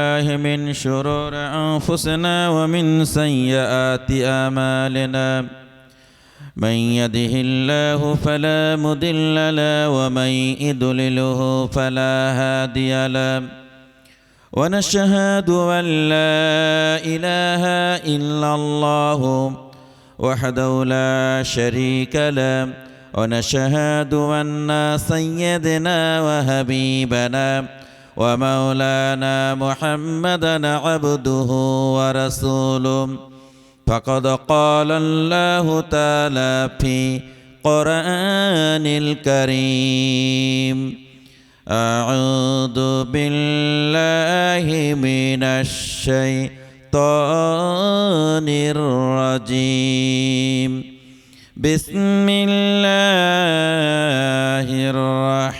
بالله من شرور أنفسنا ومن سيئات أعمالنا. من يده الله فلا مضل له ومن يضلله فلا هادي له. ونشهد أن لا إله إلا الله وحده لا شريك له. ونشهد أن سيدنا وحبيبنا ومولانا محمدا عبده ورسوله. فقد قال الله تعالى في قرآن الكريم أعوذ بالله من الشيطان الرجيم. بسم الله الرحمن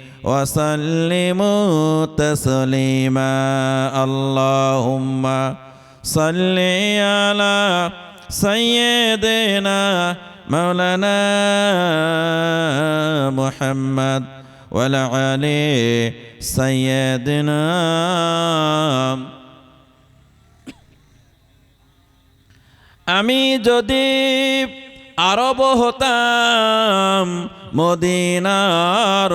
وسلموا تسليما اللهم صل على سيدنا مولانا محمد وعلى آل سيدنا আমি যদি আরব হতাম মদিনার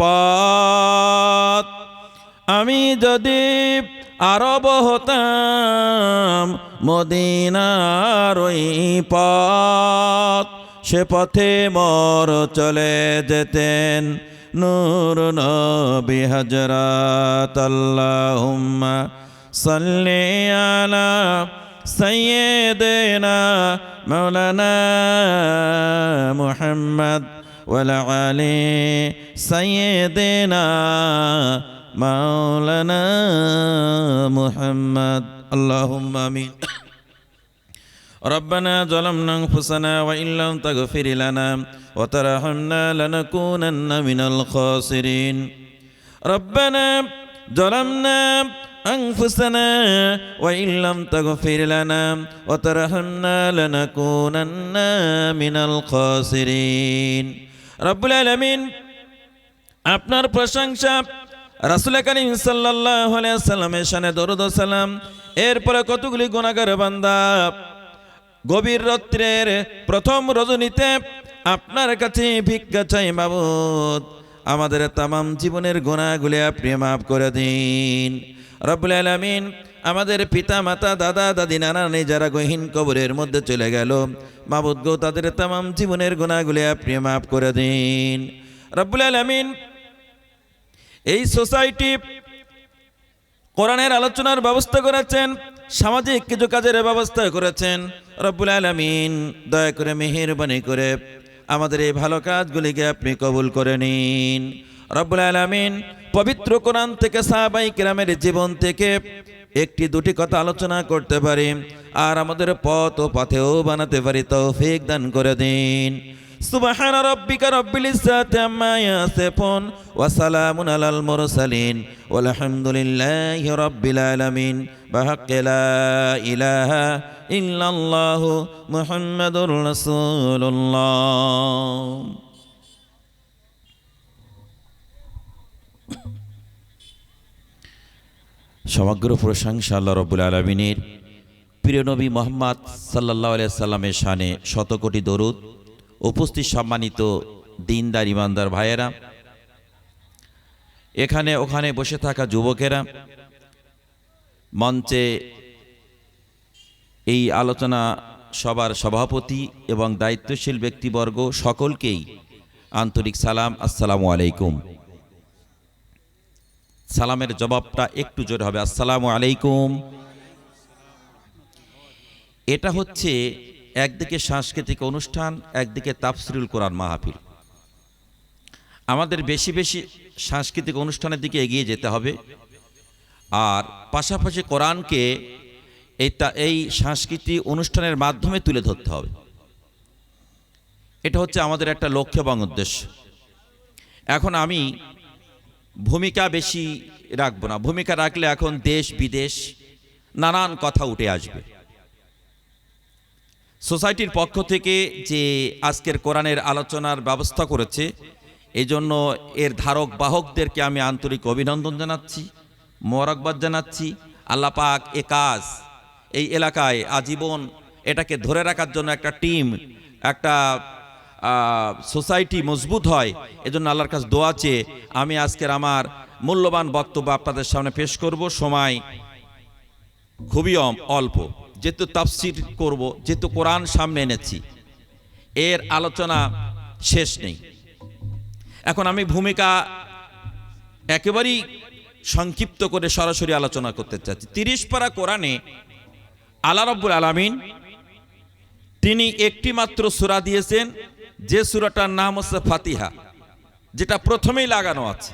পথ। আমি যদি আরব হতাম মদিনার পথ, সে পথে মর চলে যেতেন নূর নবি হজরত আল্লাহুম্মা সাল্লি আলা সাইয়্যিদিনা মাওলানা মুহাম্মদ। وعلى آل سيدنا مولانا محمد اللهم آمين ربنا ظلمنا انفسنا وان لم تغفر لنا وترحمنا لنكونن من الخاسرين ربنا ظلمنا أنفسنا وإن لم تغفر لنا وترحمنا لنكونن من الخاسرين রব্বুল আলমিন আপনার প্রশংসা রাসুল করিম সাল্লাহ সাল্লামের সানে দরুদ সালাম। এরপরে কতগুলি গুণাগার বান্দা গভীর রত্রের প্রথম রজনীতে আপনার কাছে ভিক্ষা চাই বাবদ আমাদের তাম জীবনের গোনাগুলি আপনি মাফ করে দিন। রবুল আলমিন আমাদের পিতা মাতা দাদা, দাদি নানা নানি যারা গহীন কবরের মধ্যে চলে গেল, মাবুদ গো তাদের তামাম জীবনের গুণাগুলি আপনি মাফ করে দিন। রব্বুল আলমিন, এই সোসাইটি কোরআনের আলোচনার ব্যবস্থা করেছেন, সামাজিক কিছু কাজের ব্যবস্থা করেছেন। রব্বুল আলমিন, দয়া করে মেহেরবানি করে আমাদের এই ভালো কাজগুলিকে আপনি কবুল করে নিন। রব্বুল আলমিন, পবিত্র কোরআন থেকে সাহাবাই কিরামের জীবন থেকে একটি দুটি কথা আলোচনা করতে পারি, আর আমাদের পথ ও পথেও বানাতে পারি, তৌফিক দান করে দিন। সুবহান রব্বিকা রব্বিল ইজ্জাতি আম্মা ইয়াসিফুন, ওয়া সালামুন আলাল মুরসালিন, ওয়ালহামদুলিল্লাহি রব্বিল আলামিন। বিহাক্কি লা ইলাহা ইল্লাল্লাহু মুহাম্মাদুর রাসূলুল্লাহ। সমগ্র প্রশংসা আল্লাহ রব্বুল আলমিনের। প্রিয় নবী মোহাম্মদ সাল্লাহ সাল্লামের শানে শতকোটি দরুদ, উপস্থিত সম্মানিত দিনদার, ইমানদার ভাইয়েরা, এখানে ওখানে বসে থাকা যুবকেরা, মঞ্চে এই আলোচনা সবার সভাপতি এবং দায়িত্বশীল ব্যক্তিবর্গ সকলকেই আন্তরিক সালাম, আসসালামু আলাইকুম। সালামের জবাবটা একটু জোরে হবে। আসসালামু আলাইকুম। এটা হচ্ছে একদিকে সাংস্কৃতিক অনুষ্ঠান, একদিকে তাফসিরুল কোরআন মাহফিল। আমাদের বেশি বেশি সাংস্কৃতিক অনুষ্ঠানের দিকে এগিয়ে যেতে হবে। আর পাশাপাশি কোরআনকে তা, এই সাংস্কৃতিক অনুষ্ঠানের মাধ্যমে তুলে ধরতে হবে। এটা হচ্ছে আমাদের একটা লক্ষ্য এবং উদ্দেশ্য। এখন আমি ভূমিকা বেশি রাখব না। ভূমিকা রাখলে এখন দেশ বিদেশ নানান কথা উঠে আসবে। সোসাইটির পক্ষ থেকে যে আজকের কোরআনের আলোচনার ব্যবস্থা করেছে এই জন্য এর ধারক বাহকদেরকে আমি আন্তরিক অভিনন্দন জানাচ্ছি মোরাকবাদ জানাচ্ছি। আল্লাহ পাক এ কাজ এই এলাকায় আজীবন এটাকে ধরে রাখার জন্য একটা টিম, একটা সোসাইটি মজবুত হয়, এজন্য আল্লাহর কাছে দোয়া চেয়ে আমি আজকের আমার মূল্যবান বক্তব্য আপনাদের সামনে পেশ করব। সময় খুবই অল্প। যেহেতু তাফসির করব, যেহেতু কোরআন সামনে এনেছি, এর আলোচনা শেষ নেই। এখন আমি ভূমিকা একেবারেই সংক্ষিপ্ত করে সরাসরি আলোচনা করতে চাচ্ছি। তিরিশ পারা কোরআনে আল্লাহ রব্বুল আলামিন তিনি একটি মাত্র সূরা দিয়েছেন যে সূরাটার নাম হচ্ছে ফাতিহা, যেটা প্রথমেই লাগানো আছে।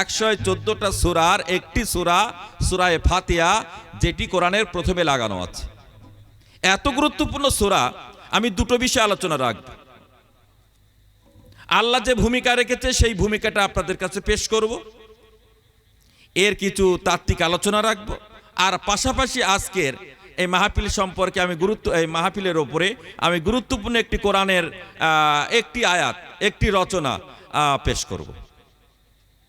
একশো চোদ্দটা সুরার একটি সুরা, সুরায় ফাতিয়া যেটি কোরআনের প্রথমে লাগানো আছে। এত গুরুত্বপূর্ণ সুরা, আমি দুটো বিষয়ে আলোচনা রাখব। আল্লাহ যে ভূমিকা রেখেছে, সেই ভূমিকাটা আপনাদের কাছে পেশ করব। এর কিছু তাত্ত্বিক আলোচনা রাখব। আর পাশাপাশি আজকের এই মাহফিল সম্পর্কে আমি গুরুত্ব, এই মাহফিলের ওপরে আমি গুরুত্বপূর্ণ একটি কোরআনের একটি আয়াত, একটি রচনা পেশ করব।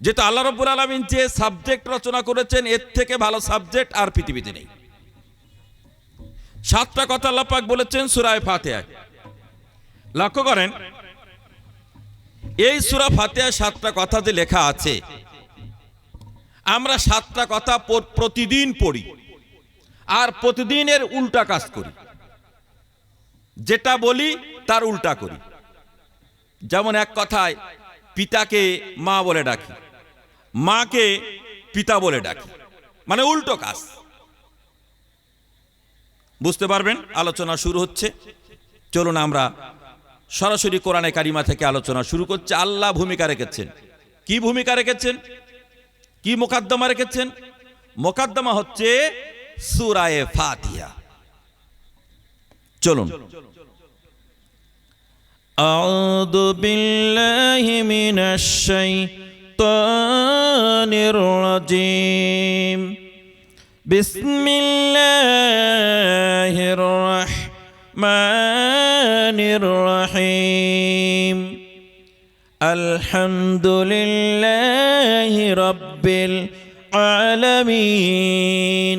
যেহেতু আল্লাহ রব্বুল আলমিন যে সাবজেক্ট রচনা করেছেন, এর থেকে ভালো সাবজেক্ট আর পৃথিবীতে নেই। সাতটা কথা আল্লাহ পাক বলেছেন সুরায় ফাতেহায় লক্ষ্য করেন, এই সুরা ফাতেহায় সাতটা কথা যে লেখা আছে, আমরা সাতটা কথা প্রতিদিন পড়ি। আর প্রতিদিনের উল্টা কাজ করি। যেটা বলি, তার উল্টা করি। যেমন এক কথায়, পিতাকে মা বলে ডাকি, মাকে পিতা বলে ডাকি মানে উল্টো কাজ। বুঝতে পারবেন? আলোচনা শুরু হচ্ছে। চলুন আমরা সরাসরি কোরআনে কারিমা থেকে আলোচনা শুরু করছে। আল্লাহ ভূমিকা রেখেছেন। কি ভূমিকা রেখেছেন? কি মোকাদ্দমা রেখেছেন? মোকাদ্দমা হচ্ছে সুরায়ে ফাতিহা চলুন أعوذ بالله من الشيطان الرجيم بسم الله الرحمن الرحيم الحمد لله رب العالمين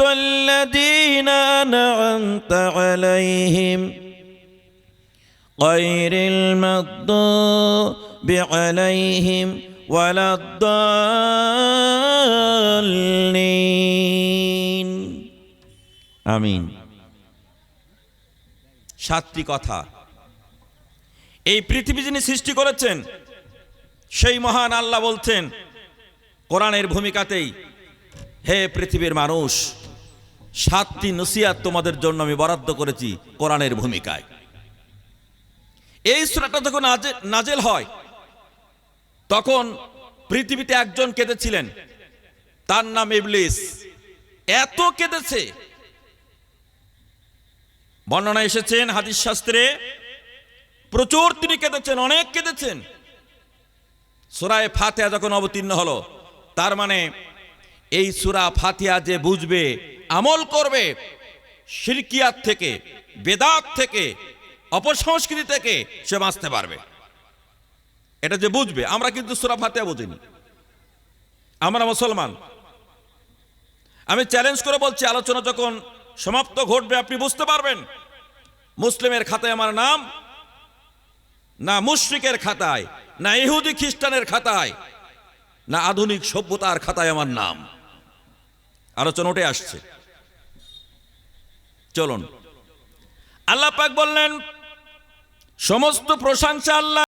الذين أنعمت عليهم غير المغضوب عليهم ولا الضالين আমিন সাতটি কথা এই পৃথিবী যিনি সৃষ্টি করেছেন সেই মহান আল্লাহ বলছেন কোরআনের ভূমিকাতেই হে পৃথিবীর মানুষ সাতটি নসিয়াত তোমাদের জন্য আমি বরাদ্দ করেছি কোরআনের ভূমিকায়। এই সুরাটা যখন নাজেল হয়, তখন পৃথিবীতে একজন কেঁদেছিলেন। তার নাম ইবলিস। এত কেঁদেছে। বর্ণনা এসেছেন হাদিস শাস্ত্রে, প্রচুর তিনি কেঁদেছেন, অনেক কেঁদেছেন। সুরায় ফাতেহা যখন অবতীর্ণ হলো, তার মানে এই সুরা ফাতিহা যে বুঝবে আমল করবে শিরকিয়াত থেকে, বেদাত থেকে, অপসংস্কৃতি থেকে সে বাঁচতে পারবে। এটা যে বুঝবে, আমরা কিন্তু সুরা ফাতিহা বুঝিনি। আমরা মুসলমান। আমি চ্যালেঞ্জ করে বলছি, আলোচনা যখন সমাপ্ত ঘটবে, আপনি বুঝতে পারবেন, মুসলিমের খাতায় আমার নাম, না মুশরিকের খাতায়, না ইহুদি খ্রিস্টানের খাতায়, না আধুনিক সভ্যতার খাতায় আমার নাম। আলোচনা উঠে আসছে। চলুন। আল্লাহ পাক বললেন সমস্ত প্রশংসা আল্লাহ